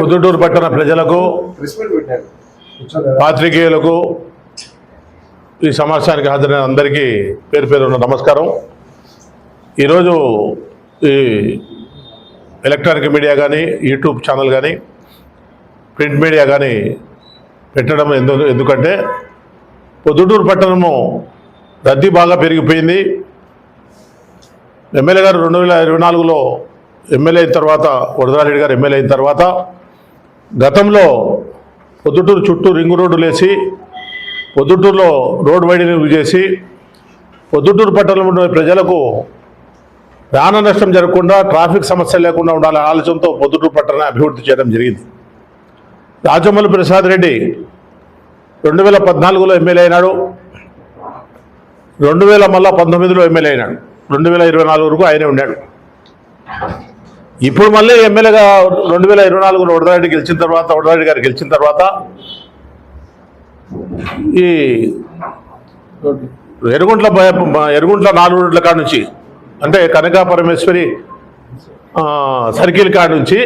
పొద్దుటూరు పట్టణ ప్రజలకు పాత్రికేయులకు ఈ సమావేశానికి హాజరైన అందరికీ పేరు పేరున్న నమస్కారం. ఈరోజు ఈ ఎలక్ట్రానిక్ మీడియా కానీ యూట్యూబ్ ఛానల్ కానీ ప్రింట్ మీడియా కానీ పెట్టడం ఎందు ఎందుకంటే పొద్దుటూరు పట్టణము రద్దీ బాగా పెరిగిపోయింది. ఎమ్మెల్యే గారు రెండు వేల ఇరవై నాలుగులో ఎమ్మెల్యే అయిన తర్వాత వరదరారెడ్డి గారు ఎమ్మెల్యే అయిన తర్వాత గతంలో పొద్దుటూరు చుట్టూ రింగు రోడ్డులు వేసి పొద్దుటూరులో రోడ్ వైడనింగ్ చేసి పొద్దుటూరు పట్టణంలో ప్రజలకు ప్రాణ నష్టం జరగకుండా ట్రాఫిక్ సమస్య లేకుండా ఉండాలనే ఆలోచనతో పొద్దుటూరు పట్టణాన్ని అభివృద్ధి చేయడం జరిగింది. రాజమల్లి ప్రసాద్ రెడ్డి రెండు వేల పద్నాలుగులో ఎమ్మెల్యే అయినాడు రెండు వేల మళ్ళా పంతొమ్మిదిలో ఎమ్మెల్యే అయినాడు రెండు వేల ఇరవై నాలుగు వరకు ఆయనే ఉన్నాడు ఇప్పుడు మళ్ళీ ఎమ్మెల్యేగా రెండు వేల ఇరవై నాలుగులో వరదారెడ్డి గెలిచిన తర్వాత వరదారెడ్డి గారు గెలిచిన తర్వాత ఈ ఎరుగుంట్ల ఎరుగుంట్ల నాలుగు రోడ్ల కాడ నుంచి అంటే కనకా పరమేశ్వరి సర్కిల్ కాడ నుంచి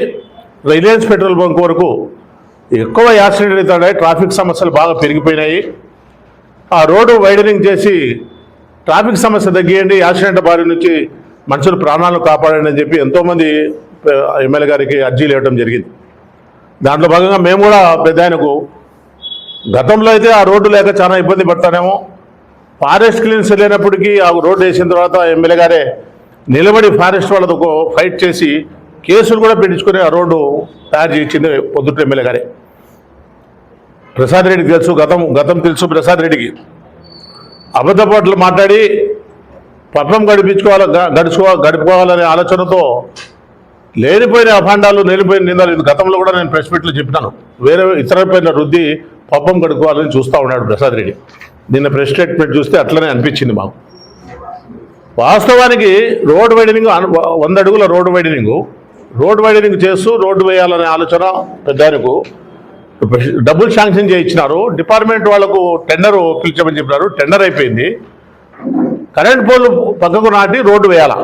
రిలయన్స్ పెట్రోల్ బంక్ వరకు ఎక్కువ యాక్సిడెంట్ అవుతాయి ట్రాఫిక్ సమస్యలు బాగా పెరిగిపోయినాయి. ఆ రోడ్డు వైడనింగ్ చేసి ట్రాఫిక్ సమస్య తగ్గియండి యాక్సిడెంట్ బారి నుంచి మనుషుల ప్రాణాలను కాపాడండి అని చెప్పి ఎంతోమంది ఎమ్మెల్యే గారికి అర్జీలు ఇవ్వడం జరిగింది. దాంట్లో భాగంగా మేము కూడా పెద్ద ఆయనకు గతంలో అయితే ఆ రోడ్డు లేక చాలా ఇబ్బంది పడతానేమో. ఫారెస్ట్ క్లీన్స్ లేనప్పటికీ ఆ రోడ్డు వేసిన తర్వాత ఎమ్మెల్యే గారే నిలబడి ఫారెస్ట్ వాళ్ళతో ఫైట్ చేసి కేసులు కూడా పెట్టించుకొని ఆ రోడ్డు తయారు చేయించింది పొద్దుట ఎమ్మెల్యే గారే. ప్రసాద్ రెడ్డికి తెలుసు గతం గతం తెలుసు ప్రసాద్ రెడ్డికి. అబద్ధపాట్లు మాట్లాడి పట్నం గడిపించుకోవాలి గ- గడుచుకో గడుపుకోవాలనే ఆలోచనతో లేనిపోయిన అభాండాలు లేనిపోయిన నిందాలు. ఇది గతంలో కూడా నేను ప్రెస్ మీట్లో చెప్పినాను. వేరే ఇతరపైన రుద్ది పబ్బం కడుక్కోవాలని చూస్తూ ఉన్నాడు ప్రసాద్ రెడ్డి. నిన్న ప్రెస్ స్టేట్మెంట్ చూస్తే అట్లనే అనిపించింది మాకు. వాస్తవానికి రోడ్ వైడనింగ్ వంద అడుగుల రోడ్ వైడనింగ్. రోడ్ వైడనింగ్ చేస్తూ రోడ్డు వేయాలనే ఆలోచన పెద్దానికి డబ్బులు శాంక్షన్ చేయించినారు. డిపార్ట్మెంట్ వాళ్ళకు టెండర్ పిలిచామని చెప్పినారు. టెండర్ అయిపోయింది. కరెంట్ పోల్ పక్కకు నాటి రోడ్డు వేయాల?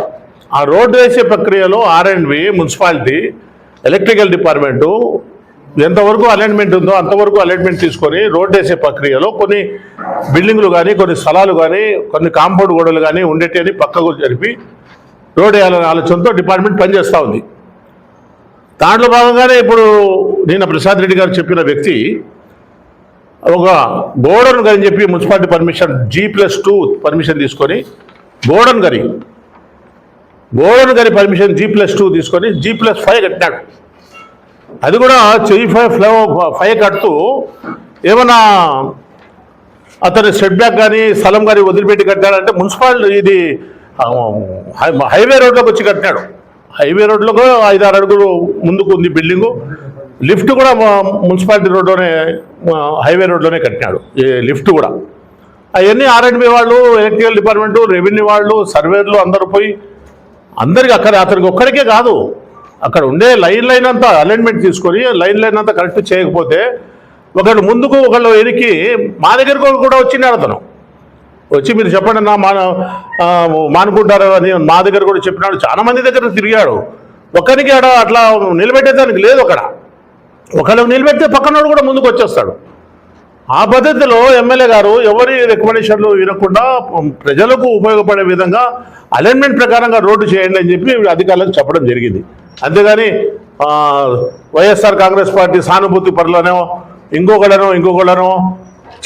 ఆ రోడ్డు వేసే ప్రక్రియలో R and B municipality electrical department ఎంతవరకు అలైన్మెంట్ ఉందో అంతవరకు అలైన్మెంట్ తీసుకొని రోడ్డు వేసే ప్రక్రియలో కొన్ని బిల్డింగ్లు కానీ కొన్ని స్థలాలు కానీ కొన్ని కాంపౌండ్ గోడలు కానీ ఉండేటివని పక్కకు జరిపి రోడ్డు వేయాలనే ఆలోచనతో డిపార్ట్మెంట్ పనిచేస్తూ ఉంది. దాంట్లో భాగంగానే ఇప్పుడు నిన్న ప్రసాద్ రెడ్డి గారు చెప్పిన వ్యక్తి ఒక గోడన్ గని చెప్పి municipality permission G plus two permission తీసుకొని గోడన్ గని గోడన్ గారి పర్మిషన్ జీ ప్లస్ టూ తీసుకొని జీ ప్లస్ ఫైవ్ కట్టినాడు. అది కూడా చెయ్యి ఫైవ్ ఫ్లవ్ ఫైవ్ కడుతూ ఏమన్నా అతని సెట్ బ్యాక్ కానీ స్థలం కానీ వదిలిపెట్టి కట్టాడంటే మున్సిపాలిటీ ఇది హైవే రోడ్లోకి వచ్చి కట్టినాడు. హైవే రోడ్లో కూడా ఐదు ఆరు అడుగులు ముందుకు ఉంది బిల్డింగు. లిఫ్ట్ కూడా మున్సిపాలిటీ రోడ్లోనే హైవే రోడ్లోనే కట్టినాడు. ఈ లిఫ్ట్ కూడా. అవన్నీ ఆర్ఎండ్బి వాళ్ళు ఎలక్ట్రికల్ డిపార్ట్మెంటు రెవెన్యూ వాళ్ళు సర్వేర్లు అందరూ పోయి అందరికి అక్కడ అతనికి ఒక్కడికే కాదు అక్కడ ఉండే లైన్ లైన్ అంతా అలైన్మెంట్ తీసుకొని లైన్ లైన్ అంతా కరెక్ట్ చేయకపోతే ఒకళ్ళు ముందుకు ఒకళ్ళు ఎరికి మా దగ్గరకు కూడా వచ్చినాడు అతను. వచ్చి మీరు చెప్పండి నా మా మానుకుంటారు అని మా దగ్గర కూడా చెప్పినాడు. చాలా మంది దగ్గర తిరిగాడు. ఒకరికి ఆడ అట్లా నిలబెట్టేదానికి లేదు అక్కడ. ఒకళ్ళు నిలబెడితే పక్కనోడు కూడా ముందుకు వచ్చేస్తాడు. ఆ పద్ధతిలో ఎమ్మెల్యే గారు ఎవరి రికమెండేషన్లు వినకుండా ప్రజలకు ఉపయోగపడే విధంగా అలైన్మెంట్ ప్రకారంగా రోడ్డు చేయండి అని చెప్పి అధికారులకు చెప్పడం జరిగింది. అంతేగాని వైఎస్ఆర్ కాంగ్రెస్ పార్టీ సానుభూతి పరులనో ఇంకొకడనో ఇంకొకడనో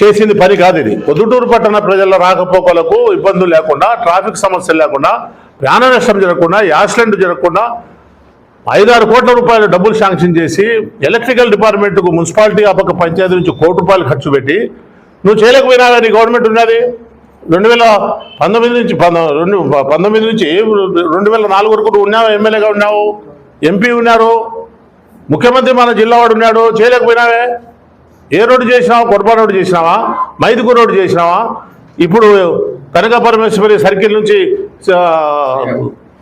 చేసింది పని కాదు ఇది. పొద్దుటూరు పట్టణ ప్రజల రాకపోకలకు ఇబ్బందులు లేకుండా ట్రాఫిక్ సమస్యలు లేకుండా ప్రాణ నష్టం జరగకుండా యాక్సిడెంట్ జరగకుండా ఐదారు కోట్ల రూపాయలు డబ్బులు శాంక్షన్ చేసి ఎలక్ట్రికల్ డిపార్ట్మెంట్కు మున్సిపాలిటీ ఆ పక్క పంచాయతీ నుంచి కోటి రూపాయలు ఖర్చు పెట్టి నువ్వు చేయలేకపోయినా కానీ గవర్నమెంట్ ఉన్నది? రెండు వేల పంతొమ్మిది నుంచి రెండు పంతొమ్మిది నుంచి రెండు వేల నాలుగు వరకు నువ్వు ఉన్నావు? ఎమ్మెల్యేగా ఉన్నావు? ఎంపీ ఉన్నారు? ముఖ్యమంత్రి మన జిల్లా వాడు ఉన్నాడు? చేయలేకపోయినావే? ఏ రోడ్డు చేసినావా? కొరపా రోడ్డు చేసినావా? మైదుకు రోడ్డు చేసినావా? ఇప్పుడు కనక పరమేశ్వరి సర్కిల్ నుంచి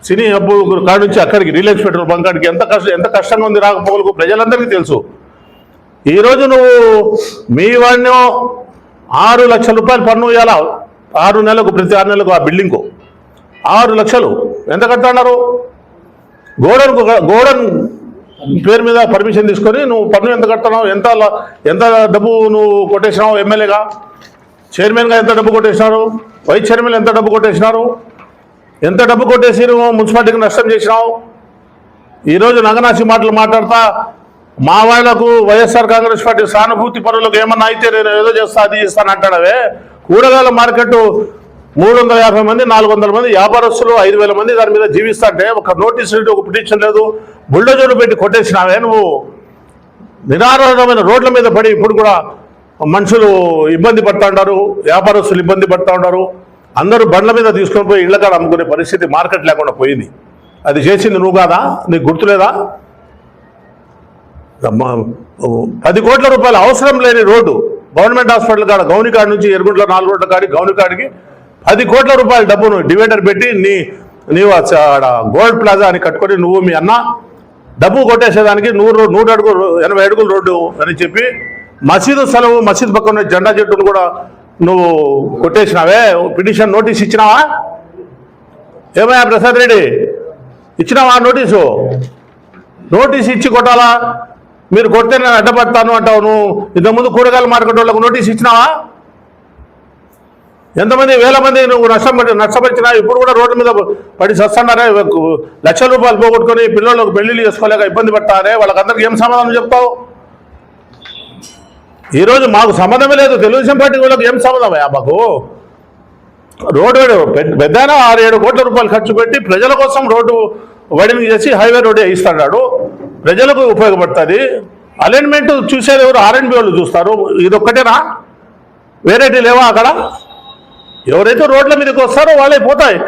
సినీ హబ్బు కాడ నుంచి అక్కడికి రిలయన్స్ పెట్రోల్ బంక్ కాడికి ఎంత కష్టం ఎంత కష్టంగా ఉంది రాకపోకలకు ప్రజలందరికీ తెలుసు. ఈరోజు నువ్వు మీ వాడిని ఆరు లక్షల రూపాయలు పన్ను ఇవ్వాలా ఆరు నెలలకు ప్రతి ఆరు నెలలకు ఆ బిల్డింగ్కు ఆరు లక్షలు. ఎంత కడుతున్నారు? గోడన్ గోడన్ పేరు మీద పర్మిషన్ తీసుకొని నువ్వు పన్ను ఎంత కడుతున్నావు? ఎంత ఎంత డబ్బు నువ్వు కొట్టేసినావు ఎమ్మెల్యేగా? చైర్మన్గా ఎంత డబ్బు కొట్టేసినారు? వైస్ చైర్మన్ ఎంత డబ్బు కొట్టేసినారు? ఎంత డబ్బు కొట్టేసి మున్సిపాలిటీకి నష్టం చేసినావు? ఈరోజు నగనాసి మాటలు మాట్లాడతా. మా వాళ్ళకు వైఎస్ఆర్ కాంగ్రెస్ పార్టీ సానుభూతి పరులకు ఏమన్నా అయితే నేను ఏదో చేస్తా అది చేస్తాను అంటాడవే. కూరగాయల మార్కెట్ మూడు వందల యాభై మంది నాలుగు వందల మంది వ్యాపారస్తులు ఐదు వేల మంది దాని మీద జీవిస్తుంటే ఒక నోటీస్ లేదు ఒక పిటిషన్ లేదు. బుల్డోజర్లు పెట్టి కొట్టేసినావే నువ్వు. నిరాధారమైన రోడ్ల మీద పడి ఇప్పుడు కూడా మనుషులు ఇబ్బంది పడుతుంటారు ఉంటారు వ్యాపారస్తులు ఇబ్బంది పడతా ఉంటారు. అందరూ బండ్ల మీద తీసుకొని పోయి ఇళ్ళ కాడ అమ్ముకునే పరిస్థితి మార్కెట్ లేకుండా పోయింది. అది చేసింది నువ్వు కాదా? నీకు గుర్తులేదా పది కోట్ల రూపాయలు అవసరం లేని రోడ్డు. గవర్నమెంట్ హాస్పిటల్ కాడ గౌనికాడ నుంచి ఎరుగుంట్లో నాలుగు రోడ్ల కాడి గౌనికాడికి పది కోట్ల రూపాయల డబ్బును డివైడర్ పెట్టి నీ నీవు ఆడ గోల్డ్ ప్లాజా అని కట్టుకొని నువ్వు మీ అన్న డబ్బు కొట్టేసేదానికి నూరు నూట అడుగులు ఎనభై అడుగులు రోడ్డు అని చెప్పి మసీదు స్థలం మసీదు పక్కన జెండా చెట్టును కూడా నువ్వు కొట్టేసినావే? పిటిషన్ నోటీస్ ఇచ్చినావా? ఏమయ్యా ప్రసాద్ రెడ్డి? ఇచ్చినావా నోటీసు? నోటీస్ ఇచ్చి కొట్టాలా? మీరు కొడితే నేను అడ్డపడతాను అంటావు నువ్వు. ఇంతకుముందు కూరగాయలు మార్కెట్ వాళ్ళకు నోటీస్ ఇచ్చినావా? ఎంతమంది వేల మంది నువ్వు నష్టం నష్టపరిచినా ఇప్పుడు కూడా రోడ్ల మీద పడి సస్తున్నారే లక్షల రూపాయలు పోగొట్టుకొని పిల్లలకు పెళ్ళిళ్ళు చేసుకోలేక ఇబ్బంది పడతారే? వాళ్ళకందరికీ ఏం సమాధానం చెప్తావు? ఈరోజు మాకు సంబంధమే లేదు. తెలుగుదేశం పార్టీ వాళ్ళకి ఏం సంబంధమయ్యా మాకు? రోడ్డు పెద్ద- ఆరు ఏడు కోట్ల రూపాయలు ఖర్చు పెట్టి ప్రజల కోసం రోడ్డు వైడనింగ్ చేసి హైవే రోడ్డు ఇస్తాడు ప్రజలకు ఉపయోగపడుతుంది. అలైన్మెంట్ చూసేది ఎవరు? ఆర్ఎండ్బి వాళ్ళు చూస్తారు. ఇది ఒక్కటేనా వేరేటి లేవా అక్కడ? ఎవరైతే రోడ్ల మీదకి వస్తారో వాళ్ళే పోతాయి.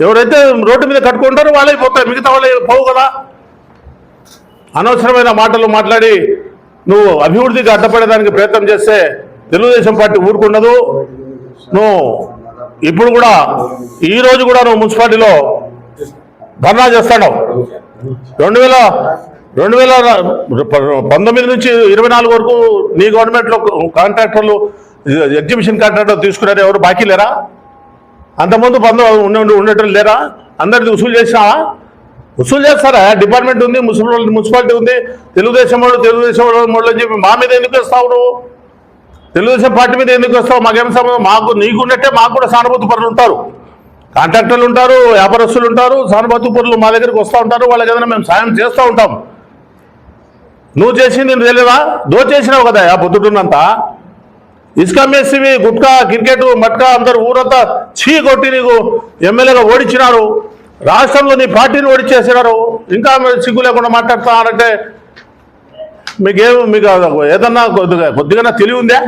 ఎవరైతే రోడ్డు మీద కట్టుకుంటారో వాళ్ళే పోతాయి. మిగతా వాళ్ళే పోవు కదా. అనవసరమైన మాటలు మాట్లాడి నువ్వు అభివృద్ధికి అడ్డపడేదానికి ప్రయత్నం చేస్తే తెలుగుదేశం పార్టీ ఊరుకున్నదు నువ్వు ఇప్పుడు కూడా ఈ రోజు కూడా నువ్వు మున్సిపాలిటీలో ధర్నా చేస్తాడు రెండు వేల రెండు వేల పంతొమ్మిది నుంచి ఇరవై నాలుగు వరకు నీ గవర్నమెంట్లో కాంట్రాక్టర్లు ఎగ్జిబిషన్ కాంట్రాక్టర్ తీసుకున్నారు ఎవరు? బాకీ లేరా? అంతకుముందు పంతొమ్మిది ఉండేటోళ్ళు లేరా? అందరిది వసూలు చేసినావా? వసూలు చేస్తారా? డిపార్ట్మెంట్ ఉంది మున్సిపల్ మున్సిపాలిటీ ఉంది. తెలుగుదేశం వాళ్ళు తెలుగుదేశం వాళ్ళు అని చెప్పి మా మీద ఎందుకు వస్తావు నువ్వు? తెలుగుదేశం పార్టీ మీద ఎందుకు వస్తావు? మాకేం సంబంధం? మాకు నీకు ఉన్నట్టే మాకు కూడా సానుభూతి పరులు ఉంటారు. కాంట్రాక్టర్లు ఉంటారు వ్యాపారస్తులు ఉంటారు సానుభూతి పరులు మా దగ్గరికి వస్తూ ఉంటారు వాళ్ళకి ఏదైనా మేము సాయం చేస్తూ ఉంటాం. నువ్వు చేసింది నేను తెలియదా? దోచేసినావు కదా ఆ పొద్దుటున్నంతా ఇసుక మేసివి గుట్కా క్రికెట్ మట్కా అందరు ఊరంతా చీ కొట్టి నీకు ఎమ్మెల్యేగా ఓడించినారు. రాష్ట్రంలో నీ పార్టీని ఓడించేసినారు. ఇంకా సిగ్గు లేకుండా మాట్లాడుతున్నారంటే మీకేం మీకు ఏదన్నా కొద్దిగా కొద్దిగా తెలివి ఉందా?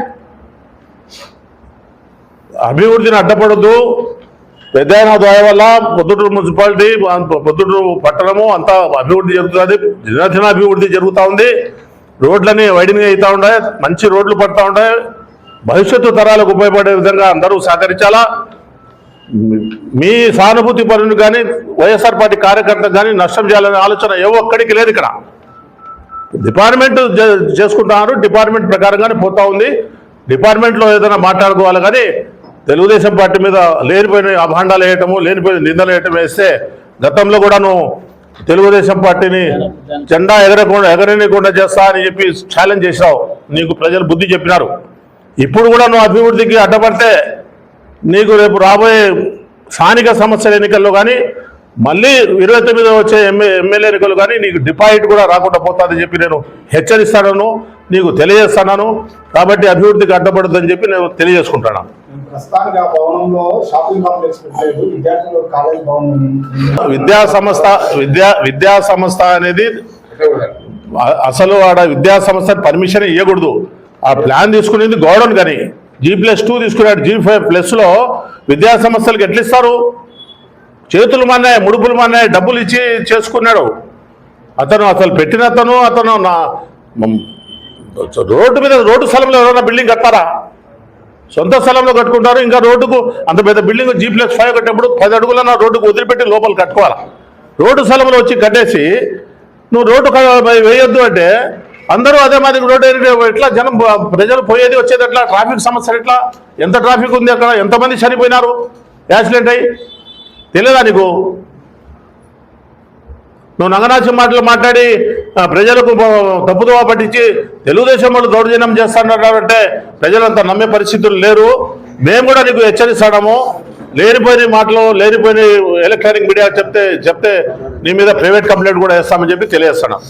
అభివృద్ధిని అడ్డపడద్దు. పెద్దయిన దయ వల్ల పొద్దుటూరు మున్సిపాలిటీ పొద్దుటూరు పట్టణము అంతా అభివృద్ధి జరుగుతుంది. దినదిన అభివృద్ధి జరుగుతూ ఉంది. రోడ్లని వైడింగ్ అవుతూ ఉన్నాయి. మంచి రోడ్లు పడుతూ ఉన్నాయి. భవిష్యత్తు తరాలకు ఉపయోగపడే విధంగా అందరూ సహకరించాలా? మీ సానుభూతి పరులు కానీ వైఎస్ఆర్ పార్టీ కార్యకర్త కానీ నష్టం చేయాలనే ఆలోచన ఏ ఒక్కడికి లేదు ఇక్కడ. డిపార్ట్మెంట్ చేసుకుంటున్నారు డిపార్ట్మెంట్ ప్రకారంగానే పోతా ఉంది. డిపార్ట్మెంట్లో ఏదైనా మాట్లాడుకోవాలి కానీ తెలుగుదేశం పార్టీ మీద లేనిపోయిన అభాండాలు వేయటము లేనిపోయిన నిందలు వేయటం వేస్తే గతంలో కూడాను తెలుగుదేశం పార్టీని జెండా ఎగరకుండా ఎగరనీయకుండా చేస్తా అని చెప్పి ఛాలెంజ్ చేశావు. నీకు ప్రజలు బుద్ధి చెప్పినారు. ఇప్పుడు కూడా నువ్వు అభివృద్ధికి అడ్డపడితే నీకు రేపు రాబోయే స్థానిక సమస్యల ఎన్నికల్లో కానీ మళ్ళీ ఇరవై తొమ్మిది వచ్చే ఎమ్మె ఎమ్మెల్యే ఎన్నికలు కానీ నీకు డిపాజిట్ కూడా రాకుండా పోతుందని చెప్పి నేను హెచ్చరిస్తాను నీకు తెలియజేస్తున్నాను కాబట్టి అభివృద్ధికి అడ్డపడద్దని చెప్పి నేను తెలియజేసుకుంటాను. విద్యా సంస్థ విద్యా విద్యా సంస్థ అనేది అసలు ఆడ విద్యా సంస్థ పర్మిషన్ ఇవ్వకూడదు ఆ ప్లాన్ తీసుకునేది గౌడన్ కానీ. జీ ప్లస్ టూ తీసుకున్నాడు. జీ ఫైవ్ ప్లస్లో విద్యా సంస్థలకు ఎట్లిస్తారు చేతులు మన్నాయి ముడుపులు మన్నాయి డబ్బులు ఇచ్చి చేసుకున్నాడు. అతను అసలు పెట్టిన అతను అతను నా రోడ్డు మీద రోడ్డు స్థలంలో ఎవరైనా బిల్డింగ్ కట్టారా? సొంత స్థలంలో కట్టుకుంటారు ఇంకా రోడ్డుకు అంత పెద్ద బిల్డింగ్ జీ ప్లస్ ఫైవ్ కట్టేప్పుడు పది అడుగులన్న రోడ్డుకు వదిలిపెట్టి లోపల కట్టుకోవాలా? రోడ్డు స్థలంలో వచ్చి కట్టేసి నువ్వు రోడ్డు వేయొద్దు అంటే అందరూ అదే మాదిరి రోడ్డు ఎట్లా జనం ప్రజలు పోయేది వచ్చేది ఎట్లా? ట్రాఫిక్ సమస్యలు ఎట్లా? ఎంత ట్రాఫిక్ ఉంది అక్కడ? ఎంతమంది చనిపోయినారు? యాక్సిడెంట్ అయ్యి? తెలియదా నీకు? నువ్వు నంగనాచి మాటలు మాట్లాడి ప్రజలకు తప్పుదోవ పట్టించి తెలుగుదేశం వాళ్ళు దౌర్జన్యం చేస్తానంటే ప్రజలంతా నమ్మే పరిస్థితులు లేరు. మేము కూడా నీకు హెచ్చరిస్తాము లేనిపోయిన మాటలు లేనిపోయిన ఎలక్ట్రానిక్ మీడియా చెప్తే చెప్తే నీ మీద ప్రైవేట్ కంప్లైంట్ కూడా వేస్తామని చెప్పి తెలియజేస్తున్నాం